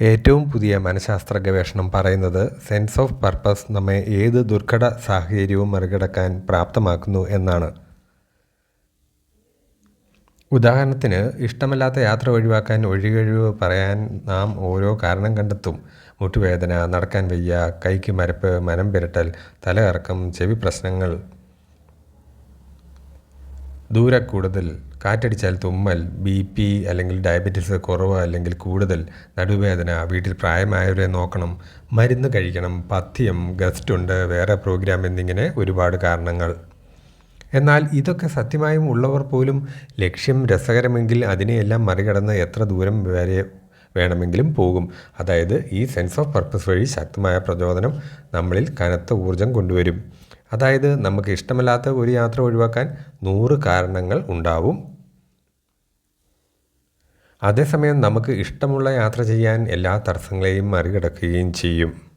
ഏറ്റവും പുതിയ മനഃശാസ്ത്ര ഗവേഷണം പറയുന്നത് സെൻസ് ഓഫ് പർപ്പസ് നമ്മെ ഏത് ദുർഘട സാഹചര്യവും മറികടക്കാൻ പ്രാപ്തമാക്കുന്നു എന്നാണ്. ഉദാഹരണത്തിന് ഇഷ്ടമല്ലാത്ത യാത്ര ഒഴിവാക്കാൻ ഒഴികഴിവ് പറയാൻ നാം ഓരോ കാരണം കണ്ടെത്തും. മുട്ടുവേദന നടക്കാൻ വയ്യ കൈക്ക് മരപ്പ് മനം പുരട്ടൽ തലകറക്കം ചെവി പ്രശ്നങ്ങൾ ദൂരെ കൂടുതൽ കാറ്റടിച്ചാൽ തുമ്മൽ ബി പി അല്ലെങ്കിൽ ഡയബറ്റീസ് കുറവ് അല്ലെങ്കിൽ കൂടുതൽ നടുവേദന വീട്ടിൽ പ്രായമായവരെ നോക്കണം മരുന്ന് കഴിക്കണം പഥ്യം ഗസ്റ്റ് ഉണ്ട് വേറെ പ്രോഗ്രാം എന്നിങ്ങനെ ഒരുപാട് കാരണങ്ങൾ. എന്നാൽ ഇതൊക്കെ സത്യമായും ഉള്ളവർ പോലും ലക്ഷ്യം രസകരമെങ്കിൽ അതിനെയെല്ലാം മറികടന്ന് എത്ര ദൂരം വരെ വേണമെങ്കിലും പോകും. അതായത് ഈ സെൻസ് ഓഫ് പർപ്പസ് വഴി ശക്തമായ പ്രചോദനം നമ്മളിൽ കനത്ത ഊർജം കൊണ്ടുവരും. അതായത് നമുക്ക് ഇഷ്ടമല്ലാത്ത ഒരു യാത്ര ഒഴിവാക്കാൻ നൂറ് കാരണങ്ങൾ ഉണ്ടാവും. അതേസമയം നമുക്ക് ഇഷ്ടമുള്ള യാത്ര ചെയ്യാൻ എല്ലാ തടസ്സങ്ങളെയും മറികടക്കുകയും ചെയ്യും.